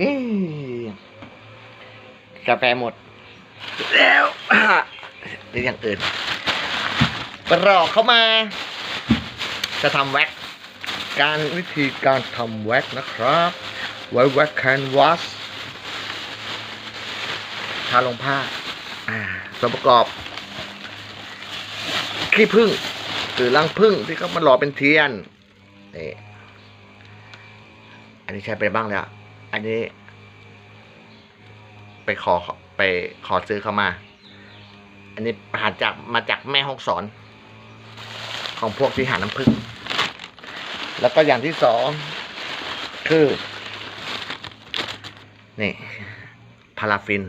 นี่ กาแฟหมด แล้วหรืออย่างอื่นปรอกเข้ามา จะทำแว็ก การวิธีการทำแว็กนะครับ ไว้แว็กแคนวาสทาลงผ้า อ่าส่วนประกอบ ขี้ผึ้งหรือรังผึ้งที่เขามาหล่อเป็นเทียนนี่อันนี้ใช้ไปบ้างแล้ว อันนี้ ไปขอไปขอซื้อเข้ามา อันนี้หาจากมาจากแม่ห้องสอน ของพวกที่หาน้ำผึ้งแล้วก็อย่างที่สองคือ นี่พาราฟิน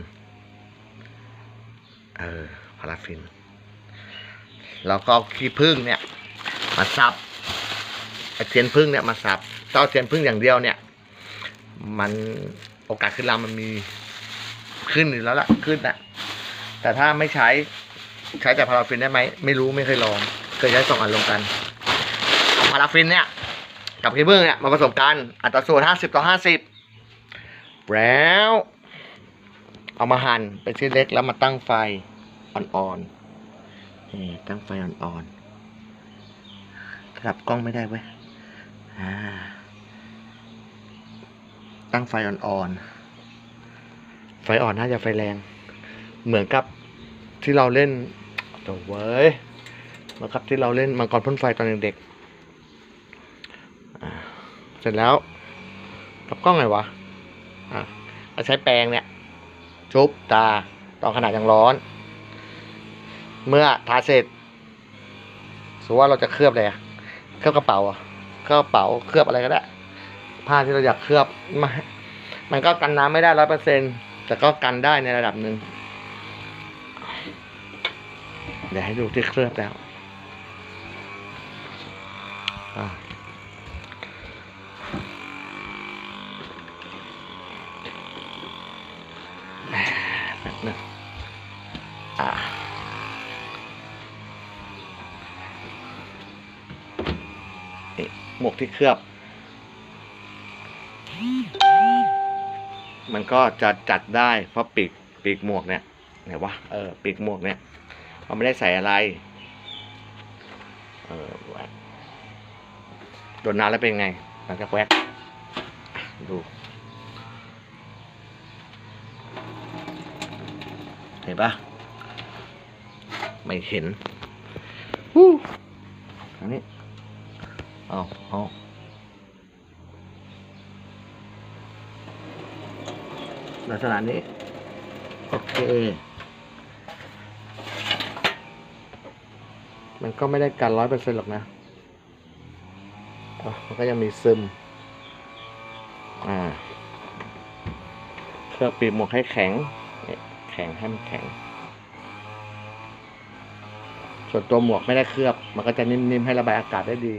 เออพาราฟิน แล้วก็ขี้ผึ้งเนี่ย มาซับเทียนผึ้งเนี่ยมาซับเจ้าเทียนผึ้งอย่างเดียวเนี่ย มันโอกาสขึ้นลำมันมีขึ้นอยู่แล้วล่ะขึ้นอะแต่ถ้าไม่ใช้ใช้แต่พาราฟินได้ไหมไม่รู้ไม่เคยลอง เคยใช้สองอันลงกันเอาพาราฟินเนี่ย กับขี้ผึ้งเนี่ยมาผสมกันอัตราส่วนห้าสิบต่อห้าสิบแล้วเอามาหั่นเป็นชิ้นเล็กแล้วมาตั้งไฟอ่อนๆนี่ตั้งไฟอ่อนๆกลับกล้องไม่ได้เว้ยอ่า ตั้งไฟอ่อนๆ ไฟอ่อนน่าจะไฟแรง เหมือนกับที่เราเล่นโถ่เว้ยเหมือนกับที่เราเล่นมังกรพ่นไฟตอนเด็กๆเสร็จแล้วกับกล้องไงวะ อะเราใช้แปรงเนี่ยชุบตาตอนขนาดยังร้อน เมื่อทาเสร็จสมมติว่าเราจะเคลือบอะไรอะเคลือบกระเป๋าอะเคลือบกระเป๋าเคลือบอะไรก็ได้ ผ้าที่เราอยากเคลือบมันมันก็กันน้ำไม่ได้ร้อยเปอร์เซ็นแต่ก็กันได้ในระดับหนึ่งเดี๋ยวให้ดูที่เคลือบแล้วอะแป๊บนึงอะนี่หมวกที่เคลือบ มันก็จะจัดได้เพราะปีกปีกหมวกเนี่ยไหนวะเออปีกหมวกเนี่ยมันไม่ได้ใส่อะไรเออแหวกโดนน้ำแล้วเป็นไงหลังจากแวกดู เห็นปะไม่เห็นวู้อันนี้เอาเอา ลักษณะนี้ โอเค มันก็ไม่ได้กันร้อยเปอร์เซ็นต์หรอกนะมันก็ยังมีซึม อ่า เคลือบปีกหมวกให้แข็ง แข็งให้มันแข็ง ส่วนตัวหมวกไม่ได้เคลือบ มันก็จะนิ่มๆ ให้ระบายอากาศได้ดี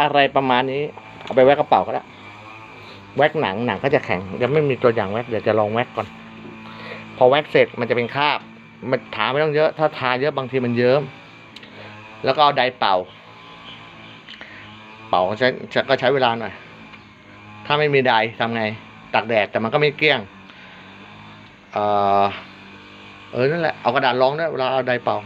อะไรประมาณนี้ เอาไปไว้กระเป๋าก็ได้ แว็กหนังหนังก็จะแข็งยังไม่มีตัวอย่างแว็กเดี๋ยวจะลองแว็กก่อน พอแว็กเสร็จมันจะเป็นคราบ มันทาไม่ต้องเยอะ ถ้าทาเยอะบางทีมันเยิ้มแล้วก็เอาไดเป่า เป่าใช้ก็ใช้เวลาหน่อย ถ้าไม่มีไดร์ทำไงตากแดดแต่มันก็ไม่เกลี้ยง เออเออนั่นแหละเอากระดาษรองด้วยเวลาเอาไดเป่า